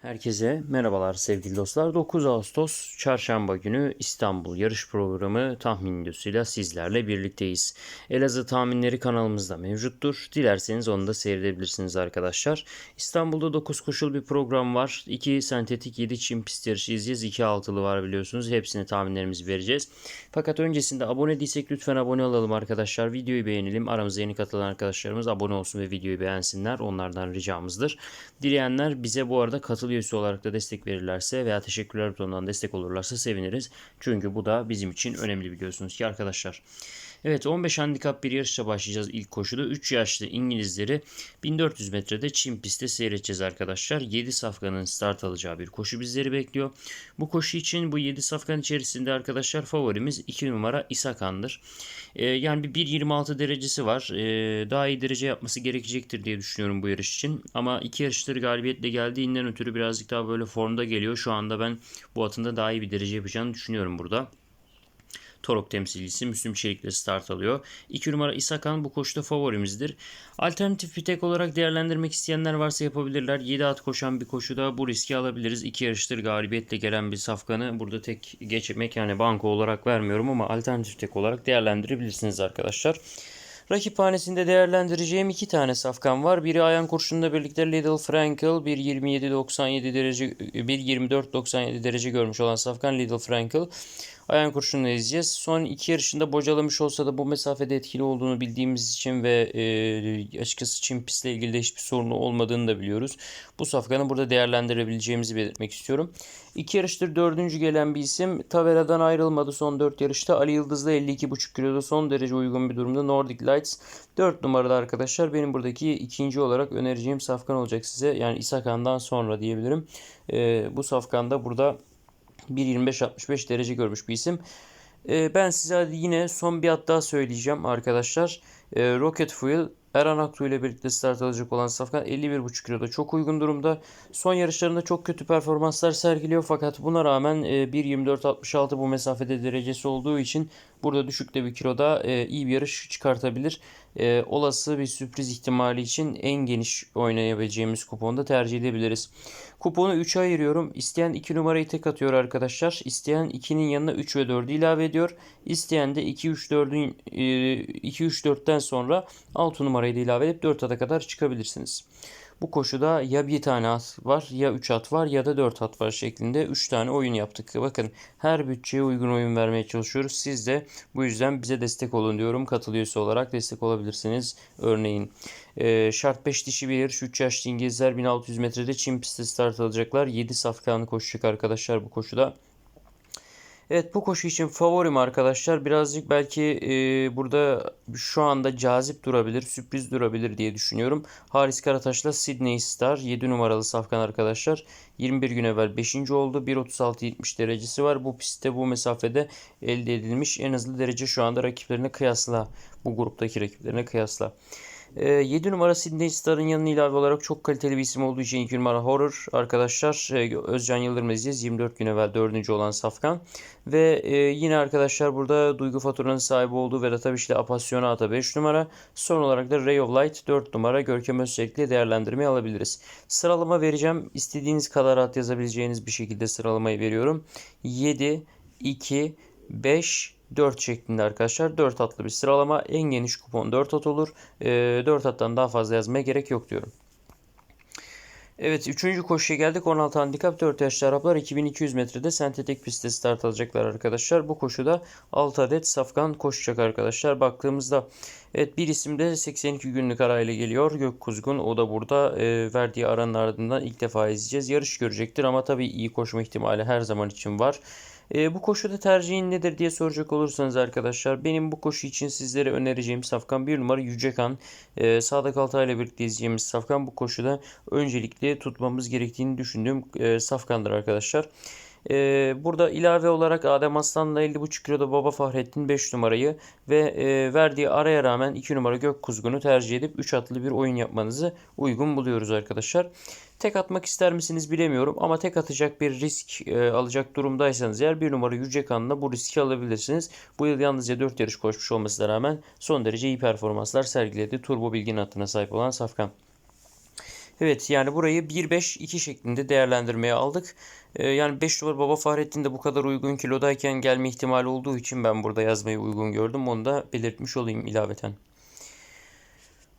Herkese merhabalar sevgili dostlar. 9 Ağustos Çarşamba günü İstanbul yarış programı tahmin videosuyla sizlerle birlikteyiz. Elazığ tahminleri kanalımızda mevcuttur. Dilerseniz onu da seyredebilirsiniz arkadaşlar. İstanbul'da 9 koşul bir program var. 2 sentetik 7 çim pist yarışı izleyeceğiz. 2 altılı var biliyorsunuz. Hepsine tahminlerimizi vereceğiz. Fakat öncesinde abone değilsek lütfen abone olalım arkadaşlar. Videoyu beğenelim. Aramıza yeni katılan arkadaşlarımız abone olsun ve videoyu beğensinler. Onlardan ricamızdır. Dileyenler bize bu arada katıl üyesi olarak da destek verirlerse veya teşekkürler butonundan destek olurlarsa seviniriz. Çünkü bu da bizim için önemli biliyorsunuz ki arkadaşlar. Evet 15 handikap bir yarışla başlayacağız ilk koşuda. 3 yaşlı İngilizleri 1400 metrede çim pistte seyredeceğiz arkadaşlar. 7 safkanın start alacağı bir koşu bizleri bekliyor. Bu koşu için bu 7 safkan içerisinde arkadaşlar favorimiz 2 numara İsakan'dır. Ee, yani bir 1.26 derecesi var. Ee, daha iyi derece yapması gerekecektir diye düşünüyorum bu yarış için. Ama iki yarışları galibiyetle geldiğinden ötürü birazcık daha böyle formda geliyor. Şu anda ben bu atında daha iyi bir derece yapacağını düşünüyorum burada. Torok temsilcisi Müslüm Çelik'le start alıyor. 2 numara İsakan bu koşuda favorimizdir. Alternatif bir tek olarak değerlendirmek isteyenler varsa yapabilirler. 7 at koşan bir koşuda bu riski alabiliriz. 2 yarıştır galibiyetle gelen bir safkanı burada tek geçmek yani banko olarak vermiyorum ama alternatif tek olarak değerlendirebilirsiniz arkadaşlar. Rakiphanesinde değerlendireceğim iki tane safkan var. Biri Ayan Kurşun'la birlikte Little Frankel 1.27.97 derece 1.24.97 derece görmüş olan safkan Little Frankel. Ayan kurşunla izleyeceğiz. Son iki yarışında bocalamış olsa da bu mesafede etkili olduğunu bildiğimiz için ve e, açıkçası Çin pistle ilgili de hiçbir sorunu olmadığını da biliyoruz. Bu safkanı burada değerlendirebileceğimizi belirtmek istiyorum. İki yarıştır dördüncü gelen bir isim. Tavera'dan ayrılmadı son dört yarışta. Ali Yıldız'la 52,5 kiloda son derece uygun bir durumda. Nordic Lights 4 numarada arkadaşlar. Benim buradaki ikinci olarak önereceğim safkan olacak size. Yani İsakan'dan sonra diyebilirim. E, bu safkanda burada 1.25-65 derece görmüş bir isim. Ee, ben size yine son bir at daha söyleyeceğim arkadaşlar. Ee, Rocket Fuel Erhan Aktu ile birlikte start alacak olan Safkan 51.5 kiloda çok uygun durumda. Son yarışlarında çok kötü performanslar sergiliyor fakat buna rağmen 1.24.66 bu mesafede derecesi olduğu için burada düşük de bir kiloda e, iyi bir yarış çıkartabilir. E, olası bir sürpriz ihtimali için en geniş oynayabileceğimiz kuponda tercih edebiliriz. Kuponu 3'e ayırıyorum. İsteyen 2 numarayı tek atıyor arkadaşlar. İsteyen 2'nin yanına 3 ve 4'ü ilave ediyor. İsteyen de 2 3 4'ün 2 3 4'ten sonra 6 numarayı da ilave edip 4 ata kadar çıkabilirsiniz. Bu koşuda ya bir tane at var ya 3 at var ya da 4 at var şeklinde 3 tane oyun yaptık. Bakın her bütçeye uygun oyun vermeye çalışıyoruz. Siz de bu yüzden bize destek olun diyorum. Katılıyorsa olarak destek olabilirsiniz. Örneğin e, şart 5 dişi bir yarış 3 yaşlı İngilizler 1600 metrede Çin pistte start alacaklar. 7 safkanı koşacak arkadaşlar bu koşuda. Evet bu koşu için favorim arkadaşlar. Birazcık belki e, burada şu anda cazip durabilir, sürpriz durabilir diye düşünüyorum. Haris Karataş'la Sydney Star 7 numaralı safkan arkadaşlar. 21 gün evvel 5. oldu. 1.36-70 derecesi var. Bu pistte bu mesafede elde edilmiş en hızlı derece şu anda rakiplerine kıyasla. Bu gruptaki rakiplerine kıyasla. 7 ee, numara Sydney Star'ın yanına ilave olarak çok kaliteli bir isim olduğu için 2 numara Horror arkadaşlar. Ee, Özcan Yıldırım izleyeceğiz. 24 gün evvel 4. olan Safkan. Ve e, yine arkadaşlar burada Duygu Fatura'nın sahibi olduğu Vedat Abiş'le Apasionata 5 numara. Son olarak da Ray of Light 4 numara Görkem Özçelik'le değerlendirmeyi alabiliriz. Sıralama vereceğim. İstediğiniz kadar at yazabileceğiniz bir şekilde sıralamayı veriyorum. 7, 2, 5, 4 şeklinde arkadaşlar. 4 atlı bir sıralama. En geniş kupon 4 at olur. E, ee, 4 attan daha fazla yazmaya gerek yok diyorum. Evet 3. koşuya geldik. 16 handikap 4 yaşlı Araplar 2200 metrede sentetik pistte start alacaklar arkadaşlar. Bu koşuda 6 adet safkan koşacak arkadaşlar. Baktığımızda evet bir isim de 82 günlük arayla geliyor. Gök Kuzgun o da burada e, verdiği aranın ardından ilk defa izleyeceğiz. Yarış görecektir ama tabii iyi koşma ihtimali her zaman için var. E, bu koşuda tercihin nedir diye soracak olursanız arkadaşlar benim bu koşu için sizlere önereceğim safkan bir numara Yücekan. E, Sadık Altay ile birlikte izleyeceğimiz safkan bu koşuda öncelikle tutmamız gerektiğini düşündüğüm e, safkandır arkadaşlar. Ee, burada ilave olarak Adem Aslan'la 50.5 kiloda Baba Fahrettin 5 numarayı ve e, verdiği araya rağmen 2 numara Gök Kuzgun'u tercih edip 3 atlı bir oyun yapmanızı uygun buluyoruz arkadaşlar. Tek atmak ister misiniz bilemiyorum ama tek atacak bir risk e, alacak durumdaysanız eğer bir numara Yücekan'la bu riski alabilirsiniz. Bu yıl yalnızca 4 yarış koşmuş olmasına rağmen son derece iyi performanslar sergiledi. Turbo bilgin hattına sahip olan Safkan. Evet yani burayı 1-5-2 şeklinde değerlendirmeye aldık. Ee, yani 5 numara Baba Fahrettin de bu kadar uygun kilodayken gelme ihtimali olduğu için ben burada yazmayı uygun gördüm. Onu da belirtmiş olayım ilaveten.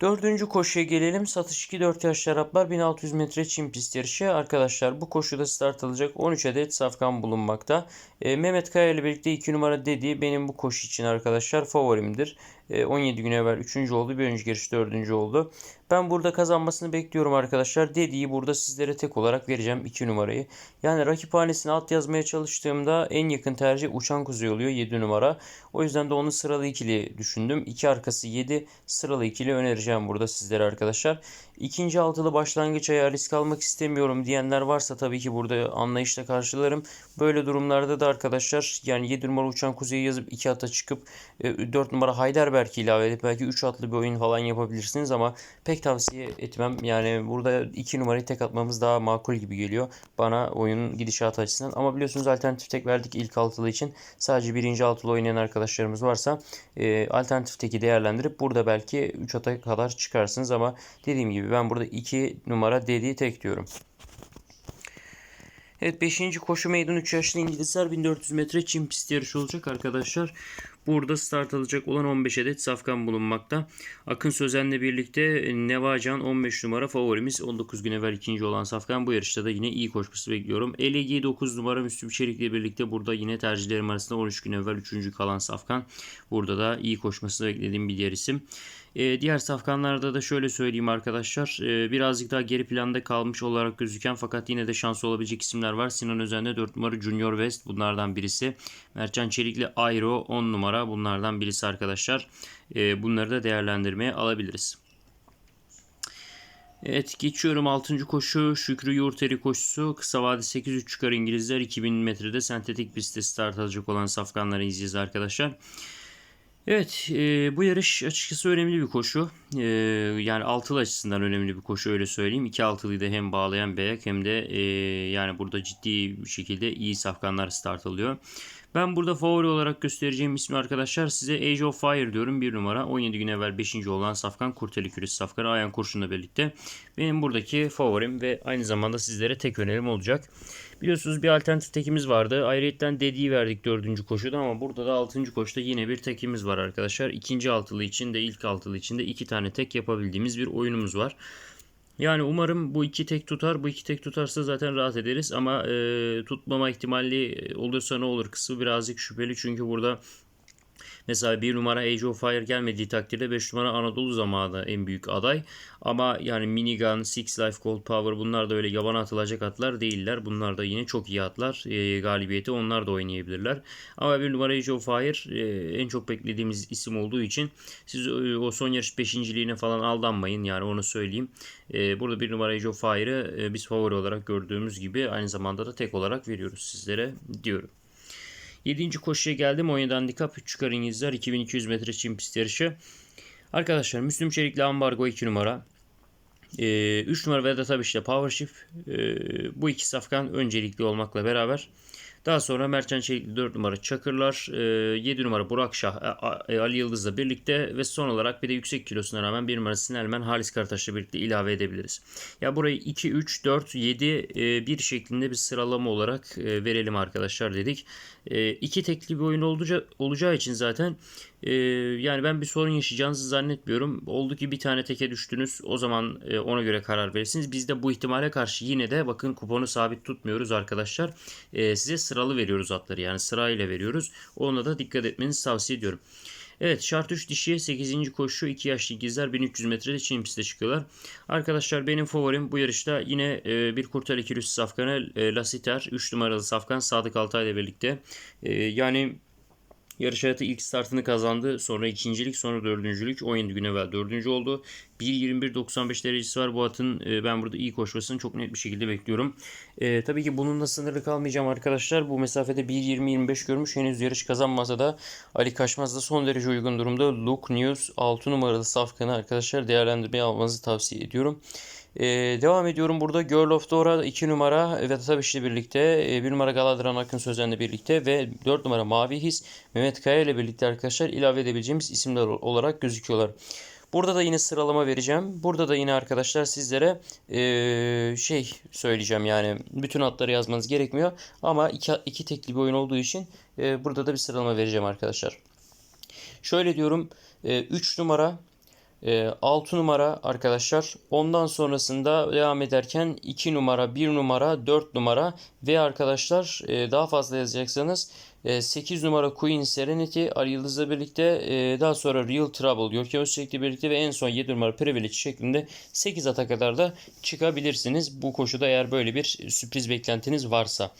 Dördüncü koşuya gelelim. Satış 2 4 yaş şaraplar 1600 metre çim pist yarışı. Arkadaşlar bu koşuda start alacak 13 adet safkan bulunmakta. E, Mehmet Kaya ile birlikte 2 numara dediği benim bu koşu için arkadaşlar favorimdir. E, 17 gün evvel 3. oldu. Bir önceki yarış 4. oldu. Ben burada kazanmasını bekliyorum arkadaşlar. Dediği burada sizlere tek olarak vereceğim 2 numarayı. Yani rakip hanesine alt yazmaya çalıştığımda en yakın tercih Uçan Kuzey oluyor 7 numara. O yüzden de onu sıralı ikili düşündüm. 2 arkası 7 sıralı ikili önereceğim burada sizlere arkadaşlar. İkinci altılı başlangıç ayağı risk almak istemiyorum diyenler varsa tabii ki burada anlayışla karşılarım. Böyle durumlarda da arkadaşlar yani 7 numara Uçan Kuzey'i yazıp 2 ata çıkıp 4 e, numara Heidelberg'i ilave edip belki 3 atlı bir oyun falan yapabilirsiniz ama pek tavsiye etmem. Yani burada 2 numarayı tek atmamız daha makul gibi geliyor bana oyunun gidişatı açısından. Ama biliyorsunuz alternatif tek verdik ilk altılı için. Sadece birinci altılı oynayan arkadaşlarımız varsa e, alternatif teki değerlendirip burada belki 3 ata kadar çıkarsınız ama dediğim gibi ben burada 2 numara dediği tek diyorum. Evet 5. koşu meydan 3 yaşlı İngilizler 1400 metre çim pist yarışı olacak arkadaşlar. Burada start alacak olan 15 adet safkan bulunmakta. Akın Sözen'le birlikte Nevacan 15 numara favorimiz. 19 gün evvel ikinci olan safkan. Bu yarışta da yine iyi koşması bekliyorum. LG 9 numara Müslüm Çelik'le birlikte burada yine tercihlerim arasında 13 gün evvel 3. kalan safkan. Burada da iyi koşmasını beklediğim bir diğer isim. Ee, diğer safkanlarda da şöyle söyleyeyim arkadaşlar. E, birazcık daha geri planda kalmış olarak gözüken fakat yine de şanslı olabilecek isimler var. Sinan Özen'de 4 numara Junior West bunlardan birisi. Mertcan Çelikli Airo 10 numara bunlardan birisi arkadaşlar. E, bunları da değerlendirmeye alabiliriz. Evet geçiyorum 6. koşu Şükrü Yurteri koşusu. Kısa vade 8-3 çıkar İngilizler 2000 metrede sentetik pistte start alacak olan safkanları izleyeceğiz arkadaşlar. Evet e, bu yarış açıkçası önemli bir koşu. E, yani altılı açısından önemli bir koşu öyle söyleyeyim. İki altılıyı da hem bağlayan Beyak hem de e, yani burada ciddi bir şekilde iyi safkanlar start alıyor. Ben burada favori olarak göstereceğim ismi arkadaşlar size Age of Fire diyorum. Bir numara 17 gün evvel 5. olan Safkan Kurteli Kürüs Safkan'ı Ayan Kurşun'la birlikte. Benim buradaki favorim ve aynı zamanda sizlere tek önerim olacak. Biliyorsunuz bir alternatif tekimiz vardı. Ayrıyetten dediği verdik dördüncü koşuda ama burada da altıncı koşuda yine bir tekimiz var arkadaşlar. İkinci altılı için de ilk altılı için de iki tane tek yapabildiğimiz bir oyunumuz var. Yani umarım bu iki tek tutar. Bu iki tek tutarsa zaten rahat ederiz. Ama e, tutmama ihtimali olursa ne olur kısmı birazcık şüpheli. Çünkü burada Mesela bir numara Age of Fire gelmediği takdirde 5 numara Anadolu zamanı en büyük aday. Ama yani Minigun, Six Life Cold Power bunlar da öyle yabana atılacak atlar değiller. Bunlar da yine çok iyi atlar. E, galibiyeti onlar da oynayabilirler. Ama bir numara Age of Fire e, en çok beklediğimiz isim olduğu için siz e, o son yarış beşinciliğine falan aldanmayın. Yani onu söyleyeyim. E, burada bir numara Age of Fire'ı e, biz favori olarak gördüğümüz gibi aynı zamanda da tek olarak veriyoruz sizlere diyorum. 7. koşuya geldim. 17 handikap 3 çıkar İngilizler 2200 metre çim pist yarışı. Arkadaşlar Müslüm Çelik'le Ambargo 2 numara. 3 ee, numara Vedat Abiş'le Power Shift. Ee, bu iki safkan öncelikli olmakla beraber daha sonra Mertcan Çelikli 4 numara Çakırlar, 7 e, numara Burak Şah, e, e, Ali Yıldız'la birlikte ve son olarak bir de yüksek kilosuna rağmen 1 numara Sinelmen Halis Karataş'la birlikte ilave edebiliriz. Ya burayı 2, 3, 4, 7, 1 şeklinde bir sıralama olarak verelim arkadaşlar dedik. İki tekli bir oyun olacağı için zaten ee, yani ben bir sorun yaşayacağınızı zannetmiyorum. Oldu ki bir tane teke düştünüz. O zaman e, ona göre karar verirsiniz. Biz de bu ihtimale karşı yine de bakın kuponu sabit tutmuyoruz arkadaşlar. E, size sıralı veriyoruz atları. Yani sırayla veriyoruz. Ona da dikkat etmenizi tavsiye ediyorum. Evet şart 3 dişiye 8. koşu 2 yaşlı ikizler 1300 metrede Çin pistte çıkıyorlar. Arkadaşlar benim favorim bu yarışta yine e, bir kurtar ikilisi safkanı e, Lasiter 3 numaralı safkan Sadık Altay ile birlikte. E, yani Yarış hayatı ilk startını kazandı. Sonra ikincilik, sonra dördüncülük. 17 gün evvel dördüncü oldu. 1.21.95 derecesi var bu atın. E, ben burada iyi koşmasını çok net bir şekilde bekliyorum. E, tabii ki bununla sınırlı kalmayacağım arkadaşlar. Bu mesafede 1.20-25 görmüş. Henüz yarış kazanmasa da Ali Kaşmaz da son derece uygun durumda. Luke News 6 numaralı safkanı arkadaşlar değerlendirmeye almanızı tavsiye ediyorum. Ee, devam ediyorum burada Girl of Dora 2 numara ve Tabiş ile birlikte 1 e, numara Galadran Akın Sözen'le birlikte ve 4 numara Mavi His Mehmet Kaya ile birlikte arkadaşlar ilave edebileceğimiz isimler olarak gözüküyorlar. Burada da yine sıralama vereceğim. Burada da yine arkadaşlar sizlere eee, şey söyleyeceğim yani bütün atları yazmanız gerekmiyor. Ama iki, iki tekli bir oyun olduğu için eee, burada da bir sıralama vereceğim arkadaşlar. Şöyle diyorum 3 numara, 6 numara arkadaşlar. Ondan sonrasında devam ederken 2 numara, 1 numara, 4 numara ve arkadaşlar e, daha fazla yazacaksanız 8 numara Queen Serenity Ali Yıldız'la birlikte e, daha sonra Real Trouble Görkem Özçelik'le birlikte ve en son 7 numara Privilege şeklinde 8 ata kadar da çıkabilirsiniz. Bu koşuda eğer böyle bir sürpriz beklentiniz varsa.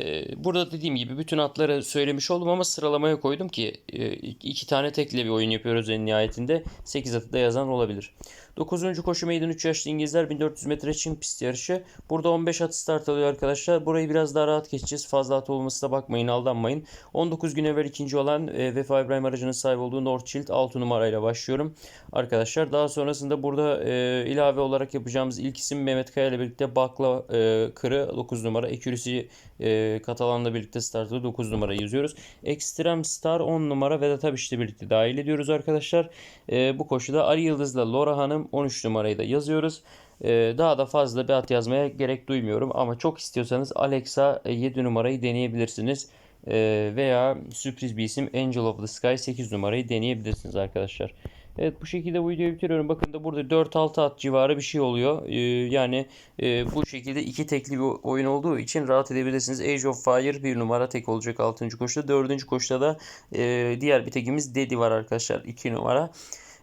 Ee, Burada dediğim gibi bütün atları söylemiş oldum ama sıralamaya koydum ki e, iki tane tekle bir oyun yapıyoruz en nihayetinde. 8 atı da yazan olabilir. 9. koşu meydan 3 yaşlı İngilizler 1400 metre Çin pist yarışı. Burada 15 at start alıyor arkadaşlar. Burayı biraz daha rahat geçeceğiz. Fazla at olmasına bakmayın aldanmayın. 19 gün evvel ikinci olan e, Vefa İbrahim aracının sahibi olduğu Northshield 6 numarayla başlıyorum. Arkadaşlar daha sonrasında burada e, ilave olarak yapacağımız ilk isim Mehmet Kaya ile birlikte Bakla e, Kırı 9 numara. Accuracy e, Katalan'la birlikte startı 9 numarayı yazıyoruz. Extreme Star 10 numara Vedat Abiş'le birlikte dahil ediyoruz arkadaşlar. E, bu koşuda Ali Yıldız'la Laura Hanım 13 numarayı da yazıyoruz. E, daha da fazla bir at yazmaya gerek duymuyorum ama çok istiyorsanız Alexa e, 7 numarayı deneyebilirsiniz. E, veya sürpriz bir isim Angel of the Sky 8 numarayı deneyebilirsiniz arkadaşlar. Evet bu şekilde bu videoyu bitiriyorum. Bakın da burada 4-6 at civarı bir şey oluyor. Ee, yani e, bu şekilde iki tekli bir oyun olduğu için rahat edebilirsiniz. Age of Fire bir numara tek olacak 6. koşuda. 4. koşuda da e, diğer bir tekimiz Dedi var arkadaşlar 2 numara.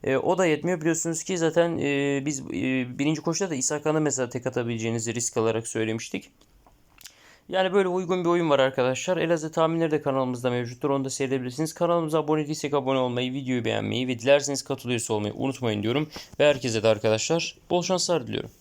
E, o da yetmiyor. Biliyorsunuz ki zaten e, biz e, birinci koşuda da İsa Kan'ı mesela tek atabileceğinizi risk alarak söylemiştik. Yani böyle uygun bir oyun var arkadaşlar. Elazığ tahminleri de kanalımızda mevcuttur. Onu da seyredebilirsiniz. Kanalımıza abone değilsek abone olmayı, videoyu beğenmeyi ve dilerseniz katılıyorsa olmayı unutmayın diyorum. Ve herkese de arkadaşlar bol şanslar diliyorum.